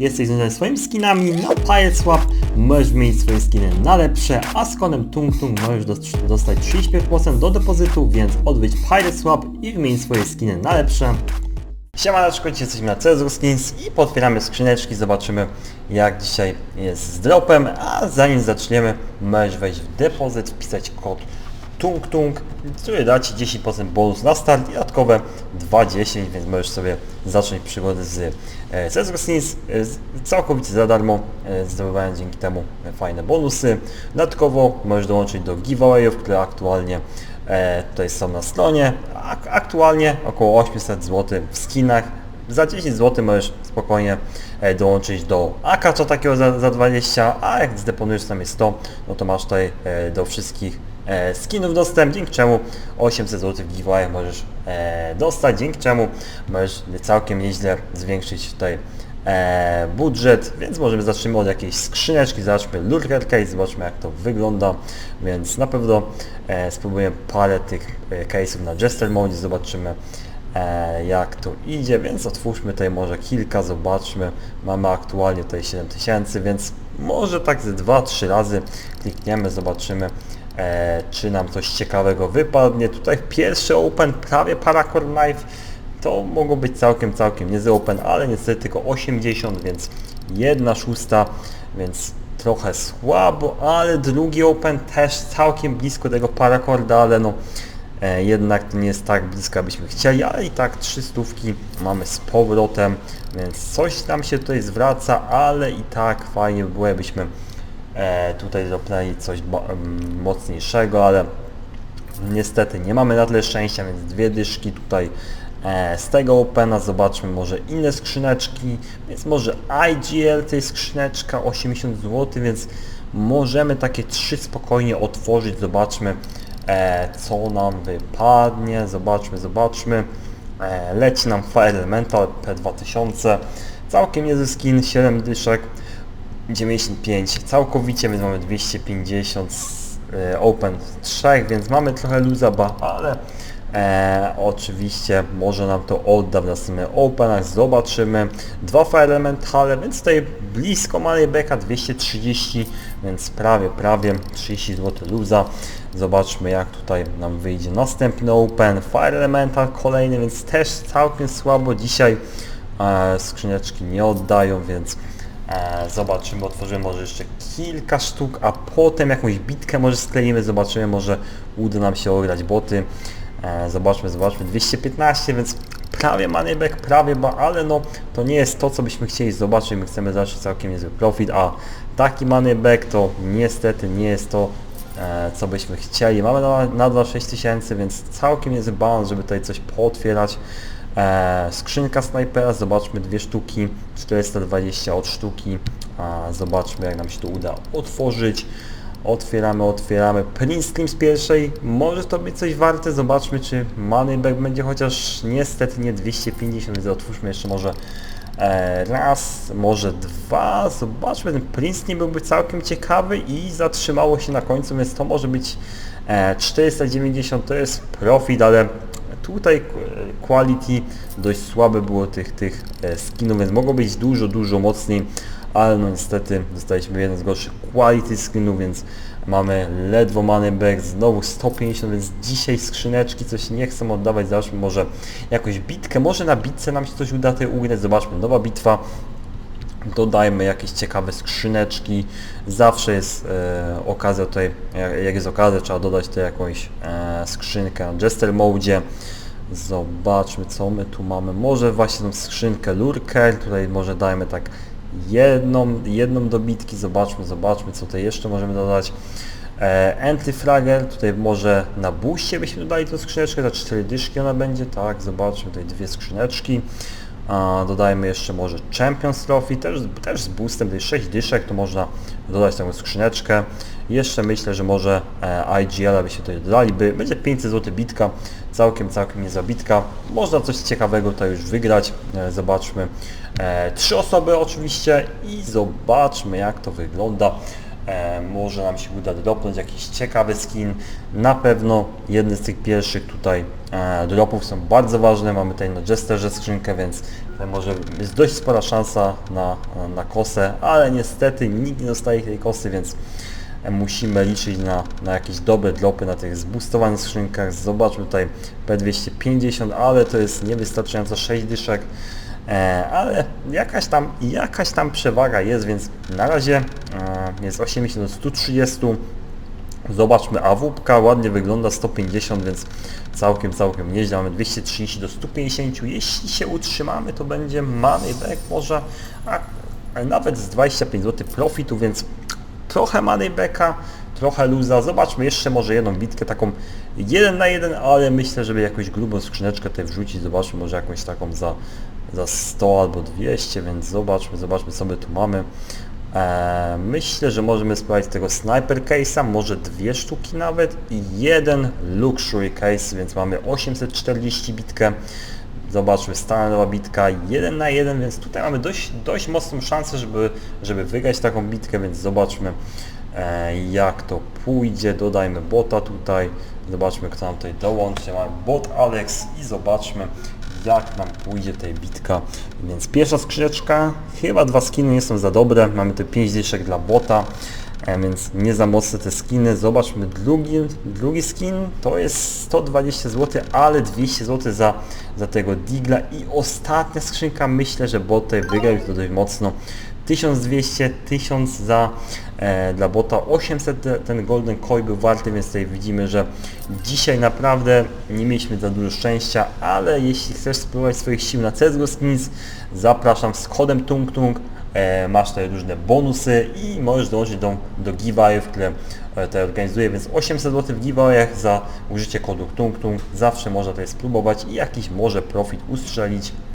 Jesteś związany swoimi skinami na Pirate Swap, możesz wymienić swoje skiny na lepsze, a z kodem Tung Tung możesz dos- dostać 35% do depozytu, więc odwiedź Pirate Swap i wymień swoje skiny na lepsze. Siemaneczko, dzisiaj jesteśmy na CSGO Skins i potwieramy skrzyneczki, zobaczymy jak dzisiaj jest z dropem, a zanim zaczniemy możesz wejść w depozyt, wpisać kod Tung Tung, który da Ci 10% bonus na start i dodatkowe 2,10, więc możesz sobie zacząć przygodę z e, CSGO Skins e, całkowicie za darmo, e, zdobywając dzięki temu fajne bonusy. Dodatkowo możesz dołączyć do giveawayów, które aktualnie e, tutaj są na stronie. Ak- aktualnie około 800 zł w skinach. Za 10 zł możesz spokojnie e, dołączyć do akacza takiego za, za 20, a jak zdeponujesz sobie 100, no to masz tutaj e, do wszystkich e, skinów dostęp, dzięki czemu 800 zł w giveaway możesz e, dostać, dzięki czemu możesz całkiem nieźle zwiększyć tutaj e, budżet, więc możemy zaczniemy od jakiejś skrzyneczki, zobaczmy lurker case, zobaczmy jak to wygląda, więc na pewno e, spróbujemy parę tych e, case'ów na Jester Mode, zobaczymy e, jak to idzie, więc otwórzmy tutaj może kilka, zobaczmy, mamy aktualnie tutaj 7000, więc może tak ze 2-3 razy klikniemy, zobaczymy e, czy nam coś ciekawego wypadnie. Tutaj pierwszy open, prawie paracord knife, to mogło być całkiem, całkiem niezły open, ale niestety tylko 80, więc jedna szósta, więc trochę słabo, ale drugi open też całkiem blisko tego parakorda, ale no e, jednak nie jest tak blisko, abyśmy chcieli, ale i tak trzy stówki mamy z powrotem, więc coś nam się tutaj zwraca, ale i tak fajnie by było, jakbyśmy e, tutaj dropnęli coś em, mocniejszego, ale Niestety nie mamy na tyle szczęścia, więc dwie dyszki tutaj e, z tego Opena. Zobaczmy może inne skrzyneczki, więc może IGL tej skrzyneczka 80 zł, więc możemy takie trzy spokojnie otworzyć. Zobaczmy e, co nam wypadnie. Zobaczmy, zobaczmy. E, leci nam Fire Elemental P2000. Całkiem niezły skin, 7 dyszek. 95 całkowicie, więc mamy 250 z e, Open 3, więc mamy trochę luza, ba, ale e, oczywiście może nam to odda w następnych Openach, zobaczymy. Dwa Fire Elementale, więc tutaj blisko Beka 230, więc prawie, prawie 30 zł luza. Zobaczmy jak tutaj nam wyjdzie następny Open, Fire Elemental kolejny, więc też całkiem słabo dzisiaj e, skrzyneczki nie oddają, więc E, zobaczymy, otworzymy może jeszcze kilka sztuk, a potem jakąś bitkę może skleimy, zobaczymy, może uda nam się ograć boty. E, zobaczmy, zobaczmy, 215, więc prawie moneyback, prawie, ba, ale no to nie jest to, co byśmy chcieli zobaczyć, my chcemy zacząć całkiem niezły profit, a taki moneyback to niestety nie jest to, e, co byśmy chcieli. Mamy na- nadal 6000, więc całkiem niezły balans, żeby tutaj coś pootwierać. E, skrzynka snajpera, zobaczmy dwie sztuki, 420 od sztuki, a zobaczmy jak nam się to uda otworzyć. Otwieramy, otwieramy. Print Stream z pierwszej, może to być coś warte, zobaczmy czy Moneyback będzie chociaż niestety nie 250, więc otwórzmy jeszcze może e, raz, może dwa, zobaczmy, ten Prince nie byłby całkiem ciekawy i zatrzymało się na końcu, więc to może być e, 490, to jest profit, ale Tutaj quality dość słabe było tych, tych e, skinów, więc mogło być dużo, dużo mocniej, ale no niestety dostaliśmy jeden z gorszych quality skinów, więc mamy ledwo money back, znowu 150, więc dzisiaj skrzyneczki coś nie chcę oddawać, zobaczmy może jakąś bitkę, może na bitce nam się coś uda tutaj ugrać, zobaczmy, nowa bitwa, dodajmy jakieś ciekawe skrzyneczki. Zawsze jest e, okazja tutaj, jak, jest okazja, trzeba dodać tutaj jakąś e, skrzynkę Jester Mode. Zobaczmy co my tu mamy. Może właśnie tą skrzynkę Lurker, tutaj może dajmy tak jedną, jedną do bitki, zobaczmy, zobaczmy co tutaj jeszcze możemy dodać. E, Anti-Fragger, tutaj może na buście byśmy dodali tą skrzyneczkę, za 4 dyszki ona będzie, tak, zobaczmy, tutaj dwie skrzyneczki. A, dodajmy jeszcze może Champions Trophy, też, też z boostem, tutaj 6 dyszek, to można dodać taką skrzyneczkę. Jeszcze myślę, że może e, IGL by się tutaj dodali, by będzie 500 zł bitka, całkiem, całkiem niezła bitka. Można coś ciekawego tutaj już wygrać, e, zobaczmy. E, trzy osoby oczywiście i zobaczmy jak to wygląda. E, może nam się uda dropnąć jakiś ciekawy skin. Na pewno jedne z tych pierwszych tutaj e, dropów są bardzo ważne. Mamy tutaj na Jesterze skrzynkę, więc tutaj może jest dość spora szansa na, na kosę, ale niestety nikt nie dostaje tej kosy, więc e, musimy liczyć na, na jakieś dobre dropy na tych zboostowanych skrzynkach. Zobaczmy tutaj P250, ale to jest niewystarczająco 6 dyszek. E, ale jakaś tam, jakaś tam przewaga jest, więc na razie e, jest 80 do 130. Zobaczmy, AWP ładnie wygląda 150, więc całkiem, całkiem nieźle. Mamy 230 do 150. Jeśli się utrzymamy, to będzie money back może a, a nawet z 25 zł profitu, więc trochę money backa, trochę luza. Zobaczmy jeszcze może jedną bitkę taką jeden na jeden, ale myślę, żeby jakąś grubą skrzyneczkę tutaj wrzucić. Zobaczmy może jakąś taką za, za 100 albo 200, więc zobaczmy, zobaczmy co my tu mamy. Eee, myślę, że możemy sprawdzić tego sniper case'a, może dwie sztuki nawet i jeden luxury case, więc mamy 840 bitkę. Zobaczmy, standardowa bitka 1 na 1, więc tutaj mamy dość, dość mocną szansę, żeby, żeby wygrać taką bitkę, więc zobaczmy e, jak to pójdzie. Dodajmy bota tutaj, zobaczmy kto nam tutaj dołączy. Mamy bot Alex i zobaczmy jak nam pójdzie tutaj bitka. Więc pierwsza skrzyneczka, chyba dwa skiny nie są za dobre. Mamy tu 5 dyszek dla bota. E, więc nie za mocne te skiny. Zobaczmy drugi, drugi skin, to jest 120 zł, ale 200 zł za, za tego Digla i ostatnia skrzynka, myślę, że bot tutaj to dość mocno. 1200, 1000 za e, dla bota, 800 te- ten golden coin był warty, więc tutaj widzimy, że dzisiaj naprawdę nie mieliśmy za dużo szczęścia, ale jeśli chcesz spróbować swoich sił na CSGO Skins, zapraszam z kodem TungTung, e, masz tutaj różne bonusy i możesz dołączyć do, do giveawayów, które e, tutaj organizuję, więc 800 zł w giveawayach za użycie kodu TungTung, zawsze można tutaj spróbować i jakiś może profit ustrzelić.